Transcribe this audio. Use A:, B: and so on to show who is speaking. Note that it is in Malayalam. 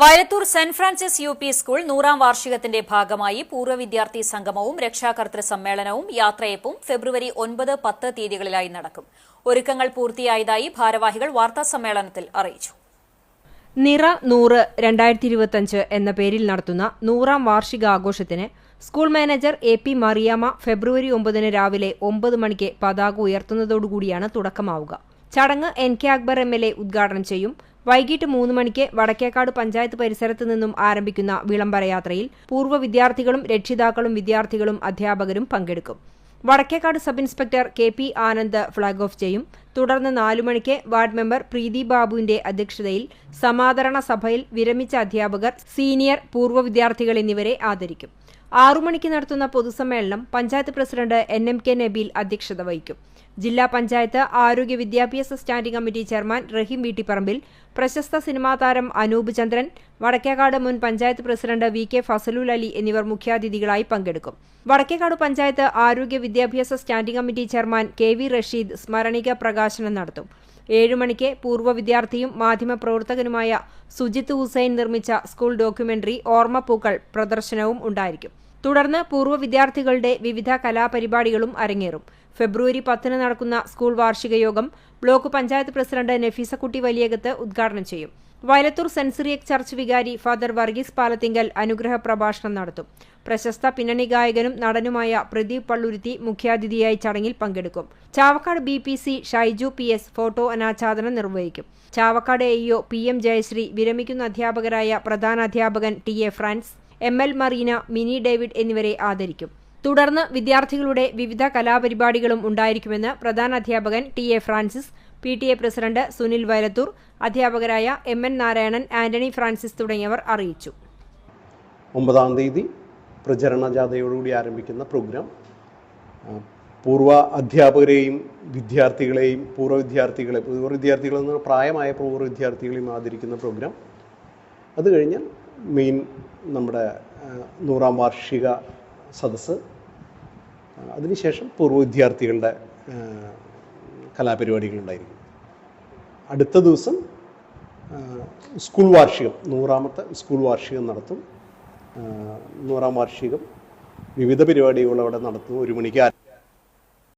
A: Vayalathur saint Francis U P school നൂറാം വാർഷികത്തിന്റെ ഭാഗമായി പൂർവ വിദ്യാർത്ഥി സംഗമവും രക്ഷാകർതൃ സമ്മേളനവും യാത്രയപ്പും ഫെബ്രുവരി ഒൻപത് പത്ത് തീയതികളിലായി നടക്കും. ഒരുക്കങ്ങൾ പൂർത്തിയായതായി ഭാരവാഹികൾ വാർത്താസമ്മേളനത്തിൽ അറിയിച്ചു.
B: നിറ നൂറ് രണ്ടായിരത്തി ഇരുപത്തിയഞ്ച് എന്ന പേരിൽ നടത്തുന്ന നൂറാം വാർഷികാഘോഷത്തിന് school manager A P Mariyamma ഫെബ്രുവരി ഒമ്പതിന് രാവിലെ ഒമ്പത് മണിക്ക് പതാക ഉയർത്തുന്നതോടുകൂടിയാണ് തുടക്കമാവുക. ചടങ്ങ് N K Akbar M L A ഉദ്ഘാടനം ചെയ്യും. വൈകിട്ട് മൂന്ന് മണിക്ക് വടക്കേക്കാട് പഞ്ചായത്ത് പരിസരത്ത് നിന്നും ആരംഭിക്കുന്ന വിളംബര യാത്രയിൽ പൂർവ വിദ്യാർത്ഥികളും രക്ഷിതാക്കളും വിദ്യാർത്ഥികളും അധ്യാപകരും പങ്കെടുക്കും. Vadakkekad sub inspector K P Anand flag off ചെയ്യും. തുടർന്ന് നാലു മണിക്ക് വാർഡ് മെമ്പർ പ്രീതി ബാബുവിന്റെ അധ്യക്ഷതയിൽ സമാദരണ സഭയിൽ വിരമിച്ച അധ്യാപകർ സീനിയർ പൂർവ വിദ്യാർത്ഥികൾ എന്നിവരെ ആദരിക്കും. ആറു മണിക്ക് നടത്തുന്ന പൊതുസമ്മേളനം panchayat president N M K Nabeel അധ്യക്ഷത വഹിക്കും. ജില്ലാ പഞ്ചായത്ത് ആരോഗ്യ വിദ്യാഭ്യാസ standing committee chairman Rahim Veettipparambil പ്രശസ്ത സിനിമാ താരം അനൂപ് ചന്ദ്രൻ വടക്കേകാട് മുൻ panchayat president V K Fazalul Ali എന്നിവർ മുഖ്യാതിഥികളായി പങ്കെടുക്കും. വടക്കേകാട് പഞ്ചായത്ത് ആരോഗ്യ വിദ്യാഭ്യാസ standing committee chairman K V Rasheed സ്മരണിക പ്രകാശനം നടത്തും. ഏഴുമണിക്ക് പൂർവ വിദ്യാർത്ഥിയും മാധ്യമപ്രവർത്തകനുമായ സുജിത്ത് ഹുസൈൻ നിർമ്മിച്ച സ്കൂൾ ഡോക്യുമെന്ററി ഓർമ്മപ്പൂക്കൾ പ്രദർശനവും ഉണ്ടായിരിക്കും. തുടർന്ന് പൂർവ വിദ്യാർത്ഥികളുടെ വിവിധ കലാപരിപാടികളും അരങ്ങേറും. ഫെബ്രുവരി പത്തിന് നടക്കുന്ന സ്കൂൾ വാർഷിക യോഗം ബ്ലോക്ക് പഞ്ചായത്ത് പ്രസിഡന്റ് നഫീസക്കുട്ടി വലിയകത്ത് ഉദ്ഘാടനം ചെയ്യും. വയലത്തൂർ സെൻസറിയക് ചർച്ച് വികാരി ഫാദർ വർഗീസ് പാലത്തിങ്കൽ അനുഗ്രഹ പ്രഭാഷണം നടത്തും. പ്രശസ്ത പിന്നണി ഗായകനും നടനുമായ പ്രദീപ് പള്ളുരുത്തി മുഖ്യാതിഥിയായി ചടങ്ങിൽ പങ്കെടുക്കും. Chavakkad B P C Shaiju P S photo അനാച്ഛാദനം നിർവഹിക്കും. Chavakkad AEO P M Jayasree വിരമിക്കുന്ന അധ്യാപകരായ പ്രധാനാധ്യാപകൻ T A Francis M L Marina Mini David എന്നിവരെ ആദരിക്കും. തുടർന്ന് വിദ്യാർത്ഥികളുടെ വിവിധ കലാപരിപാടികളും ഉണ്ടായിരിക്കുമെന്ന് പ്രധാന അധ്യാപകൻ T A Francis P T A president Sunil Vayalathur അധ്യാപകരായ M N Narayanan Antony Francis തുടങ്ങിയവർ അറിയിച്ചു.
C: ഒമ്പതാം തീയതി പ്രചരണ ജാഥയോടുകൂടി ആരംഭിക്കുന്ന പ്രോഗ്രാം. പൂർവ അധ്യാപകരെയും വിദ്യാർത്ഥികളെയും പൂർവ വിദ്യാർത്ഥികളെ പൂർവ വിദ്യാർത്ഥികളെന്ന് പ്രായമായ പൂർവ വിദ്യാർത്ഥികളെയും ആദരിക്കുന്ന പ്രോഗ്രാം. അത് കഴിഞ്ഞാൽ മെയിൻ നമ്മുടെ നൂറാം വാർഷിക സദസ്സ്. അതിനുശേഷം പൂർവ വിദ്യാർത്ഥികളുടെ കലാപരിപാടികളുണ്ടായിരിക്കും. അടുത്ത ദിവസം സ്കൂൾ വാർഷികം നൂറാമത്തെ സ്കൂൾ വാർഷികം നടത്തും. നൂറാം വാർഷികം വിവിധ പരിപാടികൾ അവിടെ നടത്തും. ഒരു മണിക്ക്